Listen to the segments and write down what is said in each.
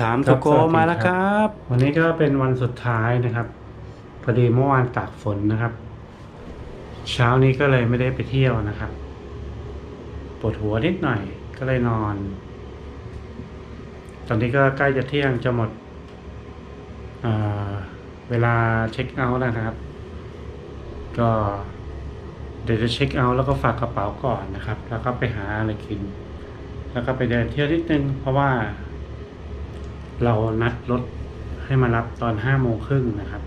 ถามครัตุบโกสวัสดี มาแล้วครับ วันนี้ก็เป็นวันสุดท้ายนะครับ พอดีเมื่อวานตากฝนนะครับ เช้านี้ก็เลยไม่ได้ไปเที่ยวนะครับปวดหัวนิดหน่อยก็เลยนอน ตอนนี้ก็ใกล้จะเที่ยงจะหมดเอ่อเวลาเช็คเอาท์แล้วนะครับ ก็เดี๋ยวจะเช็คเอาท์แล้วก็ฝากกระเป๋าก่อนนะครับ แล้วก็ไปหาอะไรกิน แล้วก็ไปเดินเที่ยวนิดนึงเพราะว่า เรานัดรถให้มารับตอนห้าโมงครึ่งนะครับ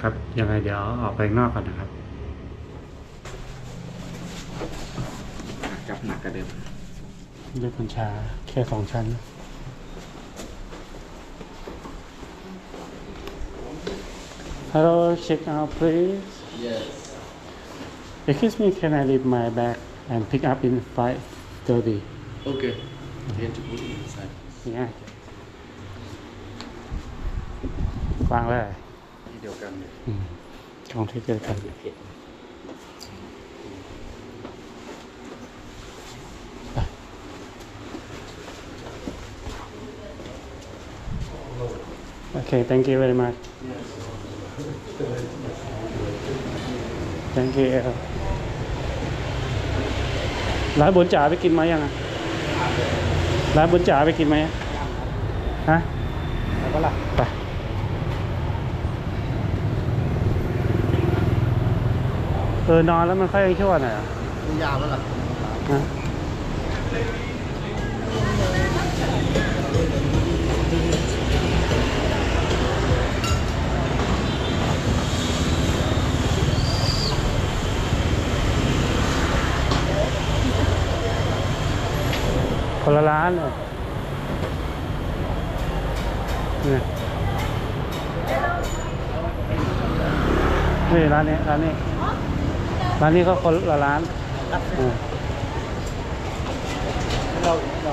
ครับยังไงเดี๋ยวออกไปข้างนอกก่อนนะครับจับหนักกระเดิมเลือกบัญชาแค่สองชั้น Hello check out please yes Excuse me can I leave my bag and pick up in 5:30 okay then to put inside เนี่ยวางเลยที่เดียวกันเลยอืมของที่เจอกัน เผ็ดโอเค thank you very much thank you ร้านบุญจ๋าไปกินไหมยังอะ ร้านบุญจ๋าไปกินไหมอะฮะแล้วก็ล่ะไปเออนอนแล้วมันค่อยยังชั่วหน่อยอะยาวแล้วล่ะ คนละร้านเลยเนี่ยนี่ร้านนี้ร้านนี้ร้านนี้ก็คนละร้านอืมเราเรา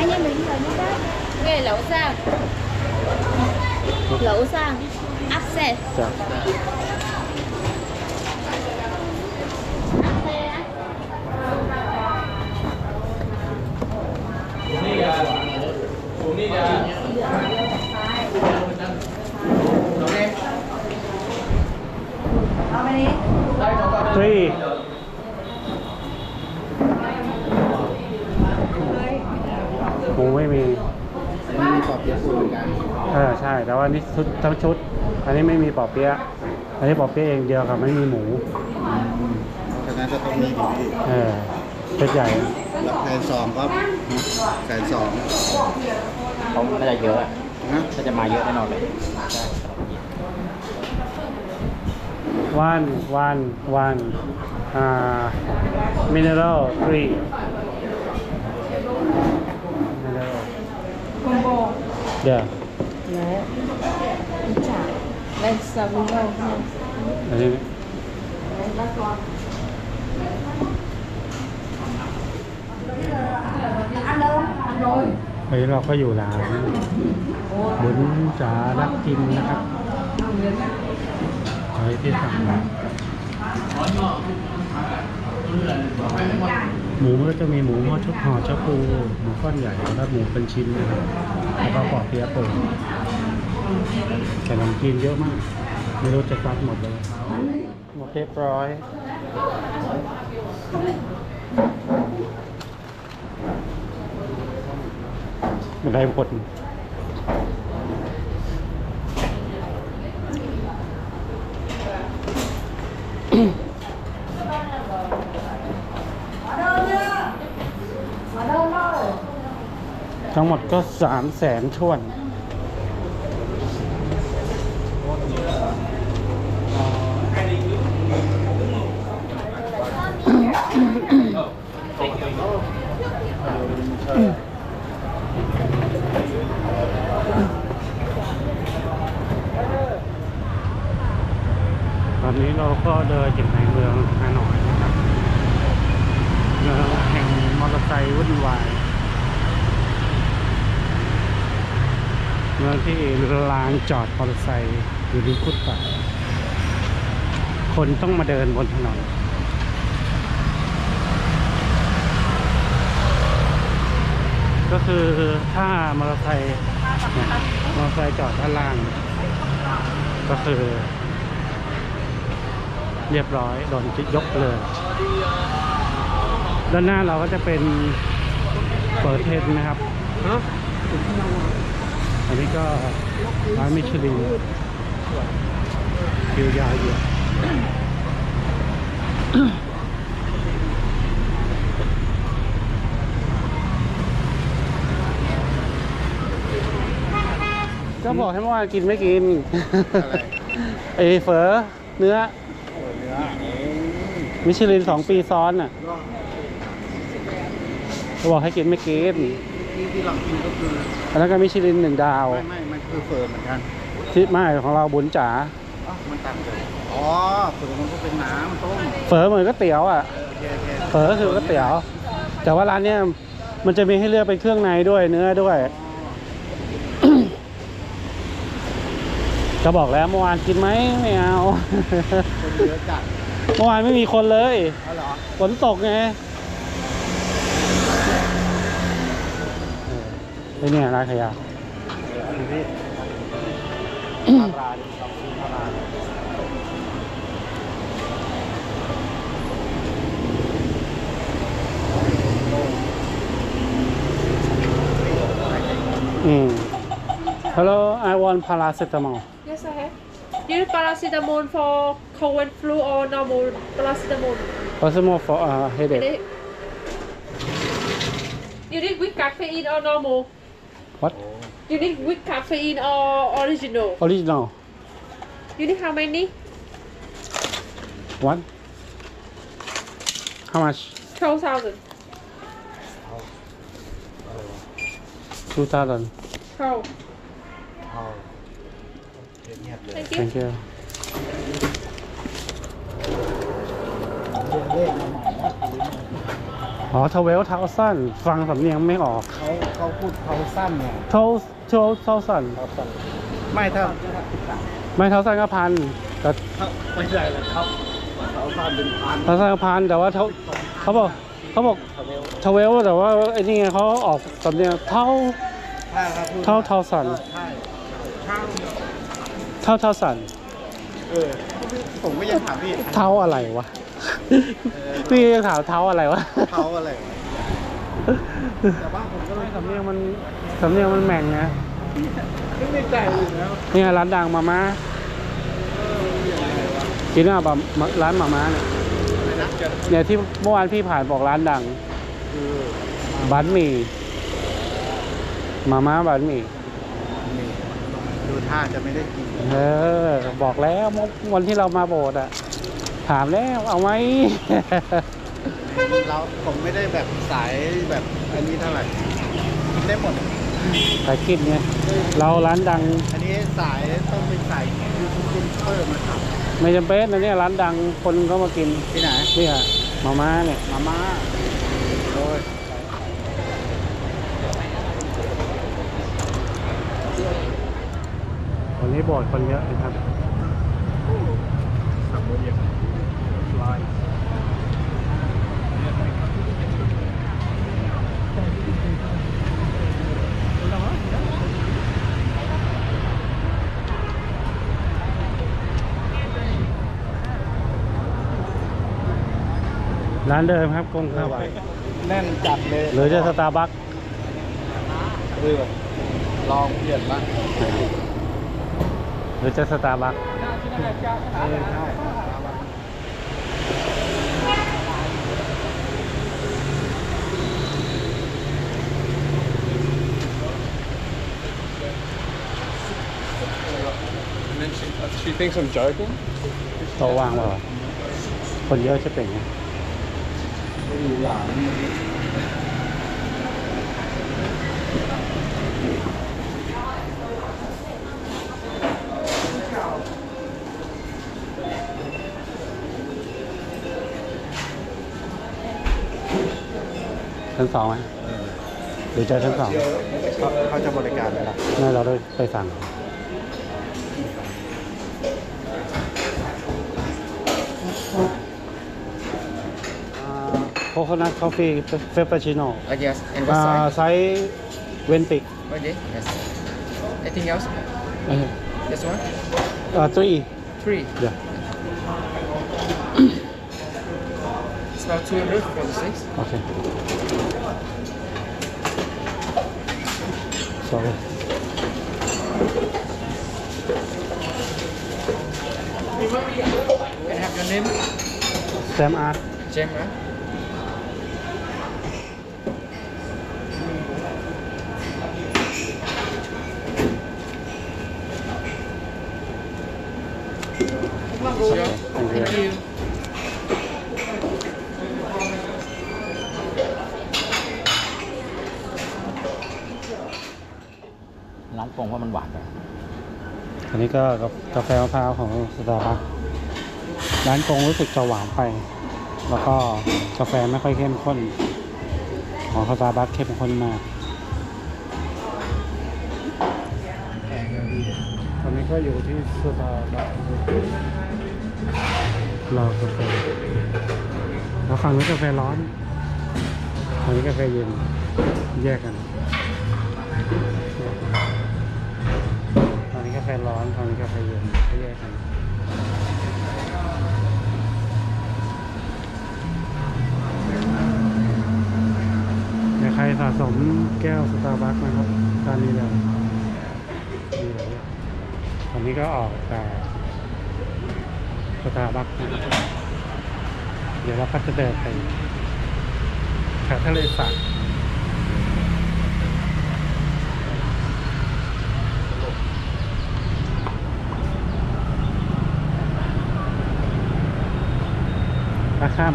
anh em mình rồi nhé đó Nghe lẩu sang Lẩu sang Áp xe จ้ะเฮ้ยหมูไม่มี ไม่มีปอบเปี๊ยะสูตรเหมือนกัน เออใช่ แต่ว่านี่ชุดทั้งชุด อันนี้ไม่มีปอ เปี๊ยะอันนี้ปอเปี๊ยะเองเดียวกับไม่มีหมูฉะนั้นก็ต้องมีอยู่ที่เออเซ็ตใหญ่แล้วแผนสองก็แผนสองเขาน่าจะเยอะนะน่าจะมาเยอะแน่นอนเลย one one one อ่า mineral three mineral Combo yeah Đấy Chả Đây sao với nhau อันนี้ ăn đâu ăn rồi วันนี้เราก็อยู่ร้านบุญจ๋ารักกินนะครับขอให้พี่สั่งมหมูก็จะมีหมูห่อชุบห่อชะพูหมูก้อนใหญ่แล้วหมูเป็นชิ้นนะครับแล้วก็ปอเปี๊ยะโป่ง แต่ขนมจีนเยอะมาก ไม่รู้จะซัดหมดเลยหมดเรียบร้อยไม่ได้หมดทั้งหมดก็สามแสนช่วน ตอนนี้เราก็เดินอยู่ในเมืองฮานอยนะครับเมืองแห่งมอเตอร์ไซค์วุ่นวาย เมืองที่ลานจอดมอเตอร์ไซค์อยู่ริมฟุตบาทคนต้องมาเดินบนถนนก็คือถ้ามอเตอร์ไซค์มอเตอร์ไซค์จอดด้านล่าง ก็คือ เรียบร้อยโดนยกเลย ด้านหน้าเราก็จะเป็นเปิดเทนนะครับ อันนี้ก็ร้านมิชลินคิวยาวอยู่ก็บอกให้เมื่อวานกินไม่กินอะไรไอเฝอเนื้อเออเนื้อ มิชลินสองปีซ้อนอะเขาบอกให้กินไม่กิน ที่ที่เรากินก็คืออันนั้นก็มิชลินหนึ่งดาว ไม่ไม่มันคือเฟิร์มเหมือนกันที่ไม่ของเราบุญจ๋าอ๋อมันต่างกันอ๋อเฟิร์มมันก็เป็นน้ำต้มเฝอเหมือนก๋วยเตี๋ยวอะโอเคโอเคเฝอก็คือก๋วยเตี๋ยว แต่ว่าร้านเนี้ยมันจะมีให้เลือกเป็นเครื่องในด้วยเนื้อด้วยจะบอกแล้วเมื่อวานกินไหมไม่เอาคนเยอะจัดเมื่อวานไม่มีคนเลยเอาเหรอฝนตกไง ไอเนี่ยร้านขายะ ดูพี่พาราดิลองกินพารา อืม Hello I want paracetamol Yes, I have. You need paracetamol for cold and flu or normal paracetamol? paracetamol for uh, headache Headache. You need with caffeine or normal? What You need with caffeine or original? original You need how many? What How much 12,000. 2000 12. เอาเงียบๆเลย Thank you. Thank you อ๋อทเวลเท้าสั้น ฟังสำเนียงไม่ออกเขาเขาพูดเขาสั้นเนี่ยเท้าเท้าเท้าสั้น เขาสั้นไม่ถ้าไม่เท้าสั้นก็พันแต่ถ้าไม่ใช่แล้วครับเขาสั้นเป็นพันเท้าสั้นก็พันแต่ว่าเท้าเขาบอกเขาบอกทเวลแต่ว่าไอ้นี่ไงเขาออกสำเนียงเท้าถ้าครับพูดเท้าเท้าสั้นใช่ช่างเท้าเท้าสั้นเออผมก็ยังถามพี่เท้าอะไรวะ พี่จะถามเท้าอะไรวะ เท้าอะไรวะแต่ว่าผมก็เลยสำเนียงมันสำเนียงมันแหม่งไงไม่ในใจเลยนะเนี่ยร้านดังมาม่ากินอะแบบร้านมาม่าเนี่ยเนี่ยที่เมื่อวานพี่ผ่านบอกร้านดังคือบันหมี่มาม่าบันหมี่นี่ดูท่าจะไม่ได้กิน เออ บอกแล้วเมื่อวันที่เรามาโบสถ์อะ ถามแล้วเอาไหม เราผมไม่ได้แบบสายแบบอันนี้เท่าไหร่กินได้หมด สายกินไงเราร้านดังอันนี้สายต้องเป็นสายยูทูบเบอร์มาทไม่จำเป็นนะเนี่ยร้านดังคนก็มากินำที่ไหนนี่ค่ะมาม่าเนี่ยมาม่าโอ้ยวันนี้โบสถ์คนเยอะนะครับ ร้านเดิมครับกงข้าวแน่นจัดเลยหรือจะสตาร์บัคเออลองเปลี่ยนบ้างหรือจะสตาร์บัคใช่โตะวางเปล่าวะคนเยอะจะเป็นไง หลังชั้นสองไหมหรือจะชั้นสองเขาเขาจะบริการไหมล่ะนี่เราได้ไปสั่ง coconut coffee frappuccino Uh, yes. And what อ่า size? ไซส์เวนติก Okay. Yes. Anything else? เออ This one? อ่า three Three. yeah It's about 200 for the six. โอเค sorry Can I have your name? Sam Art Jem, right? Sure. Thank you. Thank you. ร้านโป่งว่ามันหวานไปอันนี้ก็กับกาแฟมะพร้าวของสตาร์บัคร้านกงรู้สึกจะหวานไป แล้วก็กาแฟไม่ค่อยเข้มข้น ของสตาร์บัคเข้มข้นมาก ก็อยู่ที่สตาร์บัครอกาแฟแล้วฝั่งนี้กาแฟร้อนฝั่งนี้กาแฟเย็นแยกกันตอนนี้กาแฟร้อนตอนนี้กาแฟเย็นก็แยกกันเดี๋ยวใครสะสมแก้วสตาร์บัคนะครับตอนนี้เลย นนี้ก็ออกแต่สตาร์บัคเดี๋ยวเราก็จะเดินไปแถวทะเลสาบข้าม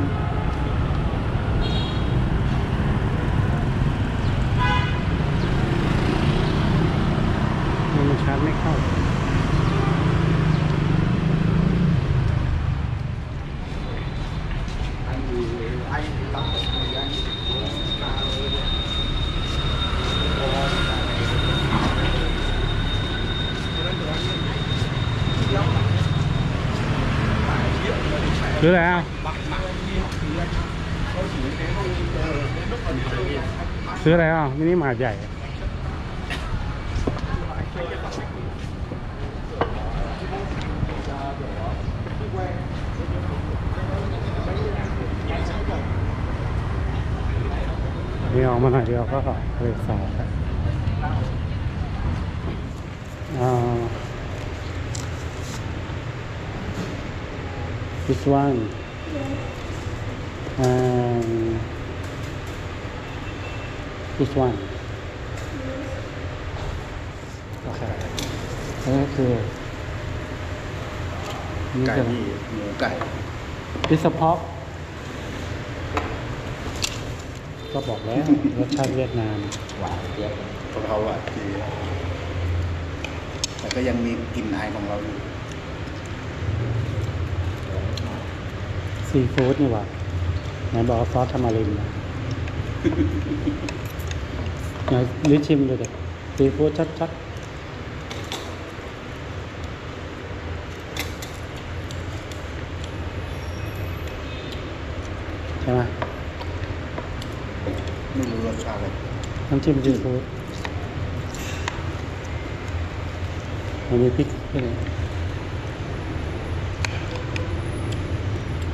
มันชาร์จไม่เข้า ซื้ออะไรอะซื้ออะไรอะมินิมาใหญ่นี่ออกมาหน่อยเดียวก็เลยสอบครับอ่า this one and this one โอเคนี่ก็คือนี่ไก่คือหมูไก่ดิสพอกก็บอกแล้ว รสชาติเวียดนาม หวานเจี๊ยบกะเพราอะดีแต่ก็ยังมีกลิ่นอายของเราอยู่ ซีฟู้ดนี่หว่าไหนบอกว่าซอสทามารินนะไหนลิชิมดูดิซีฟู้ดชัดๆใช่ไหมไม่รู้รสชาติอะไรน้ำจิ้มซีฟู้ดมันมีพริกด้วย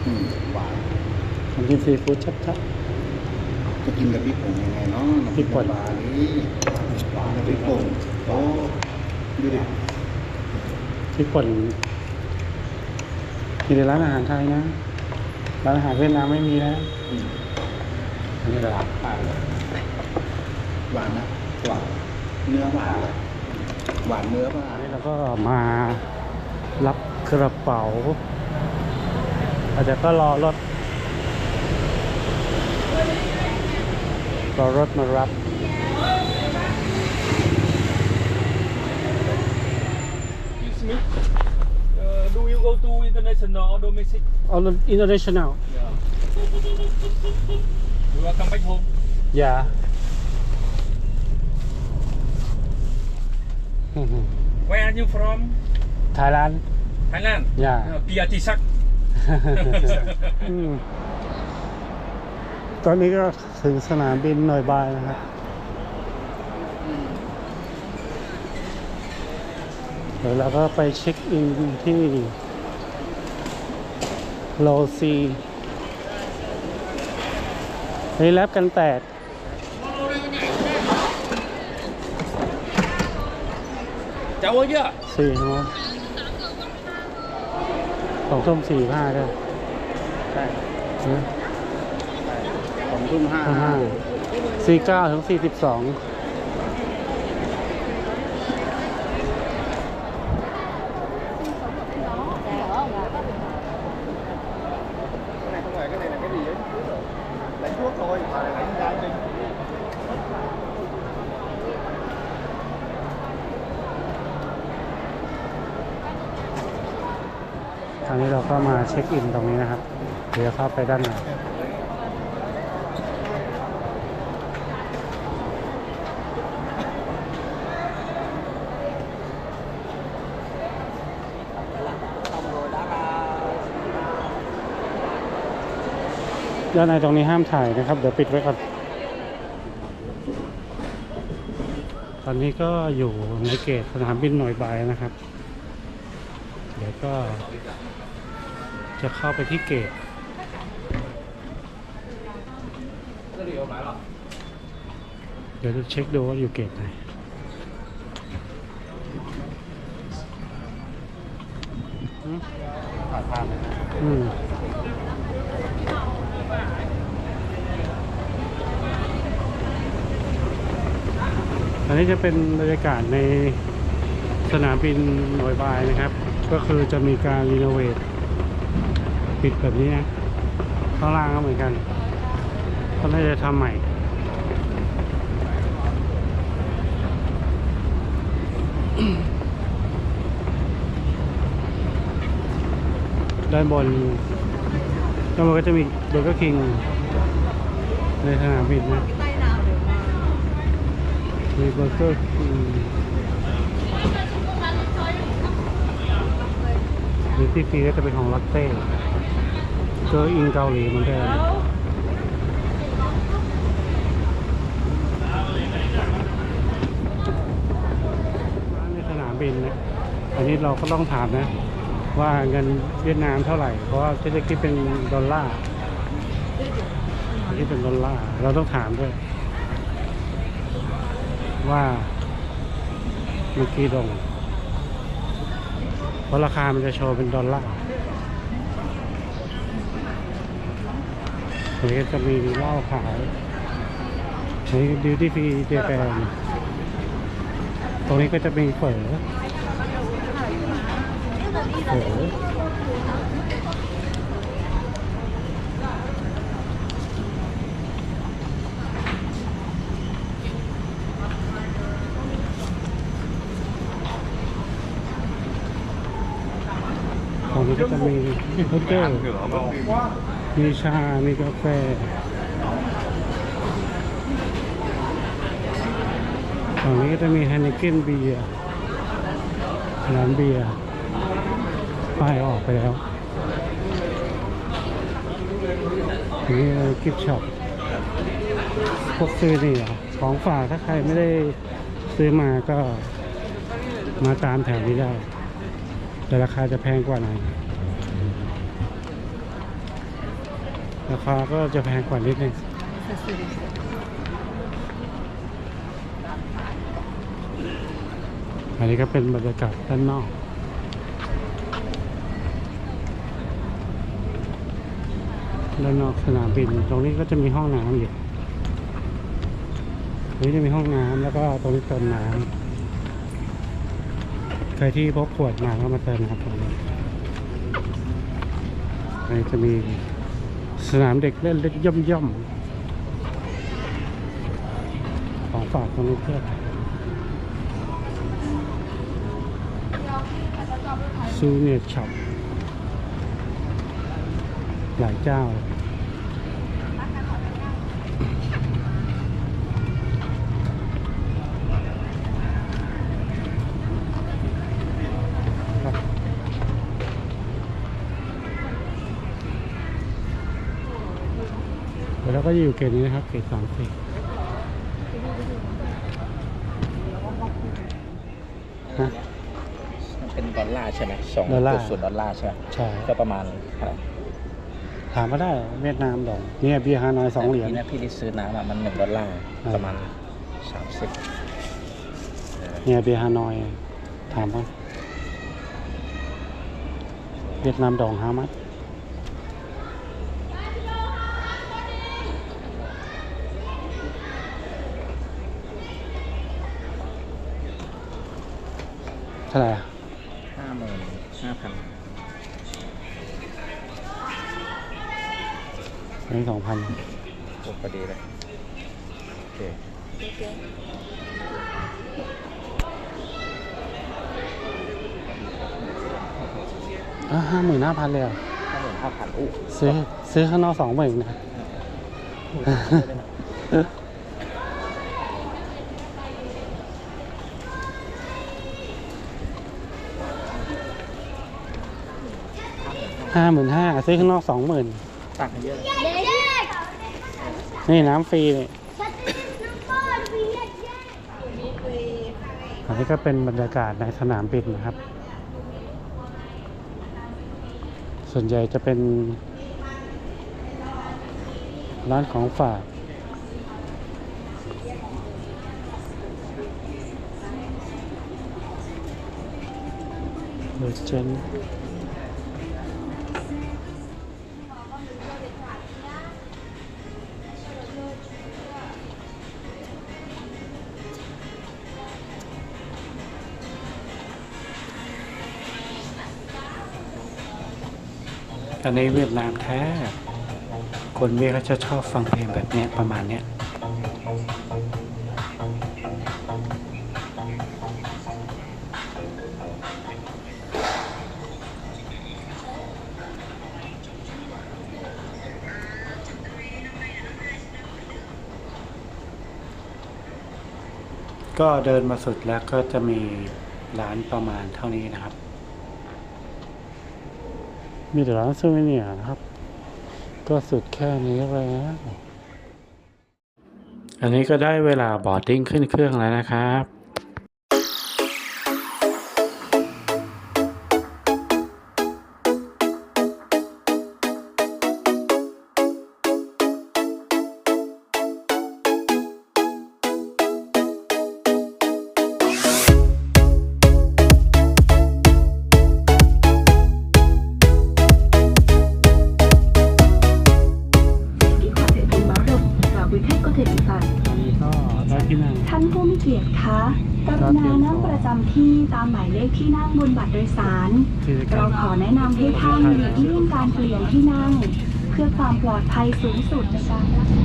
อืมหวานน้ำจิ้มซีฟู้ดชัด จะกินกับพริกผงยังไงเนาะำพริกป่นน้ำปลานี่หวานกับพริกป่นโอ้ดูดิๆพริกป่นมีในร้านอาหารไทยนะ ร้านอาหารเวียดนามไม่มีนะอืมอันนี้ร้านหวานนะหวานเนื้อหวานเลยหวานเนื้อปลาอันนี้เราก็มารับกระเป๋า อาจจะก็รอรถ รอรถมารับ Excuse me. Uh, do you go to international or domestic? on the international Yeah. You are come back home. yeah Where are you from? Thailand Thailand. Yeah. Uh, PRT Sak. อืมตอนนี้ก็ถึงสนามบินหน่อยบายนะครับ เดี๋ยวเราก็ไปเช็คอินที่โลซีนี่แลบกันแตก Cháu ơi chưa? สี่โมง สองทุ่มสี่ห้าด้วยใช่นะสองทุ่มห้าห้าห้าสี่เก้าถึงสี่สิบสอง ก็มาเช็คอินตรงนี้นะครับ เดี๋ยวเข้าไปด้านในด้านในตรงนี้ห้ามถ่ายนะครับ เดี๋ยวปิดไว้ก่อน ตอนนี้ก็อยู่ในเกตสนามบินหน่วยบายนะครับ เดี๋ยวก็ จะเข้าไปที่เกตเดี๋ยวจะเช็คดูว่าอยู่เกตไหนผ่านผ่านเลยอืมอันนี้จะเป็นบรรยากาศในสนามบินหน่วยบายนะครับ ก็คือจะมีการรีโนเวท ปิดแบบนี้นะข้างล่างก็เหมือนกันก็น่าจะทำใหม่ด้านบนด้านบนก็จะมีเบอร์เกอร์คิงในสนามบินนะมีเบอร์เกอร์คิงหรือที่ฟรีก็จะเป็นของลัตเต้ เกอร์อิงเกาหลีเหมือนเดิมร้านในสนามบินนะอันนี้เราก็ต้องถามนะ ว่าเงินเวียดนามเท่าไหร่ เพราะว่าจะคิดเป็นดอลลาร์คิดเป็นดอลลาร์ เราต้องถามด้วย ว่ามันกี่ดงเพราะราคามันจะโชว์เป็นดอลลาร์ เดี๋ยวก็จะมีเหล้าขายในดิวตี้ฟรีเจแปนตรงนี้ก็จะมีเฝอเฝอตรงนี้ก็จะมีเบอร์เกอร์ มีชา มีกาแฟ ฝั่งนี้ก็จะมีฮันนิเกนเบียร์ร้านเบียร์ ป้ายออกไปแล้วอันนี่กิฟช็อปพวกซื้อนี่ของฝากถ้าใครไม่ได้ซื้อมาก็มาตามแถวนี้ได้ แต่ราคาจะแพงกว่าหน่อย ราคาก็จะแพงกว่านิดนึงอันนี้ก็เป็นบรรยากาศด้านนอกด้านนอกสนามบิน ตรงนี้ก็จะมีห้องน้ำอยู่ตรงนี้จะมีห้องน้ำแล้วก็ตรงนี้เติมน้ำใครที่พกขวดมาก็มาเติมน้ำตรงนี้อันนี้จะมี สนามเด็กเล่นเล็กย่อมย่อมของฝากของลูกเพื่อนซูเนียช็อปหลายเจ้าเลยครับเดี๋ยวเรา ก็ จะอยู่เกตนี้นะครับเกตสามสี่ฮะ มันเป็นดอลลาร์ใช่ไหมสองดอลลาร์จุดศูนย์ดอลลาร์ใช่ไหมใช่ ก็ประมาณเท่าไหร่ถามมาได้เวียดนามดองเนี่ยเบียร์ฮานอยสองเหรียญทีนี้พี่ได้ซื้อน้ำอะมันหนึ่งดอลลาร์อ่า ประมาณสามสิบเนี่ยเบียร์ฮานอย ถามว่าเวียดนามดองฮามัด เท่าไหร่อะห้าหมื่นห้าพันอันนี้สองพันโอ้พอดีเลย โอเคอะห้าหมื่นห้าพันเลยเหรอห้าหมื่นห้าพันอู้ซื้อซื้อข้างนอกสองหมื่นนะ ห้าหมื่นห้าซื้อข้างนอกสองหมื่นต่างกันเยอะเลยนี่น้ำฟรีเลยอันนี้ก็เป็นบรรยากาศในสนามบินนะครับ ส่วนใหญ่จะเป็น ร้านของฝากเวอร์เจน อันนี้เวียดนามแท้ คนเวียดก็จะชอบฟังเพลงแบบนี้ประมาณเนี้ยก็เดินมาสุดแล้วก็จะมีร้านประมาณเท่านี้นะครับ มีแต่ร้านซูเวเนียร์นะครับ ก็สุดแค่นี้แล้ว อันนี้ก็ได้เวลาบอร์ดดิ้งขึ้นเครื่องแล้วนะครับ เกียรติคะกรุณานั่งประจำที่ตามหมายเลขที่นั่งบนบัตรโดยสารที่จะกลัเราบขอแนะนำให้ท่านหลีกเลี่ยงการเปลี่ยนที่นั่ง เพื่อความปลอดภัยสูงสุดในการรักษา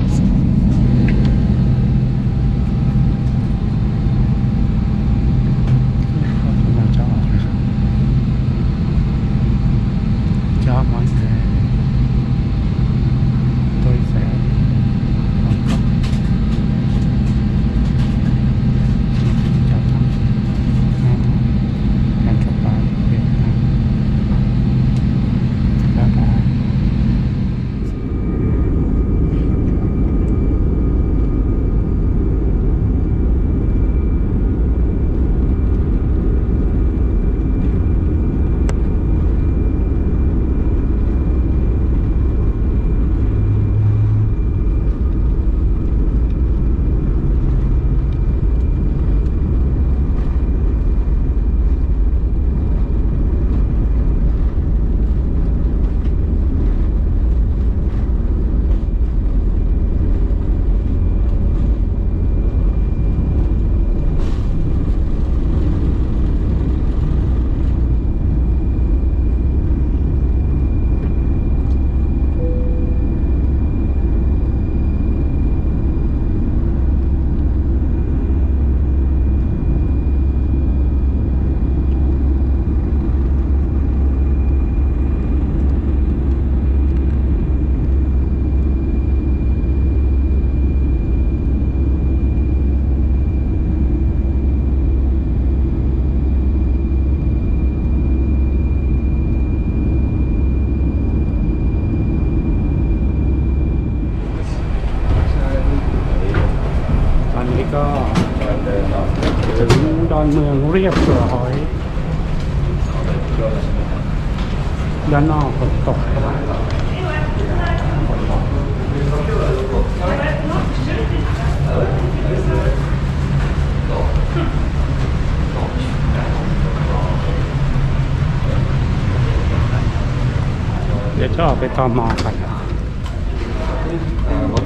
เดี๋ยวจะออกไปตอมอกัน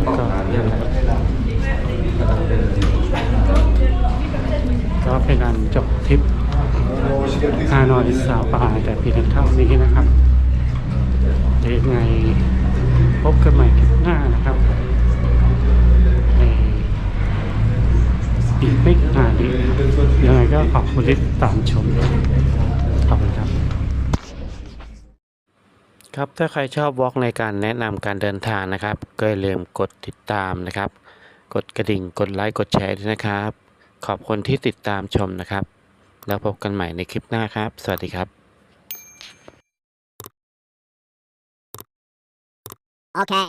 ก็นั่นแหละก็เป็นการจบทริปฮานอยสาวป่าแต่เพียงเท่านี้นะครับเดี๋ยวยังไงพบกันใหม่คลิปหน้านะครับในอีกไม่นานนี้ยังไงก็ขอบคุณที่ตามชม ขอบคุณครับ ครับถ้าใครชอบวอล์กในการแนะนำการเดินทางนะครับ ก็อย่าลืมกดติดตามนะครับ กดกระดิ่งกดไลค์กดแชร์ด้วยนะครับ ขอบคุณที่ติดตามชมนะครับ แล้วพบกันใหม่ในคลิปหน้าครับ สวัสดีครับ Okay.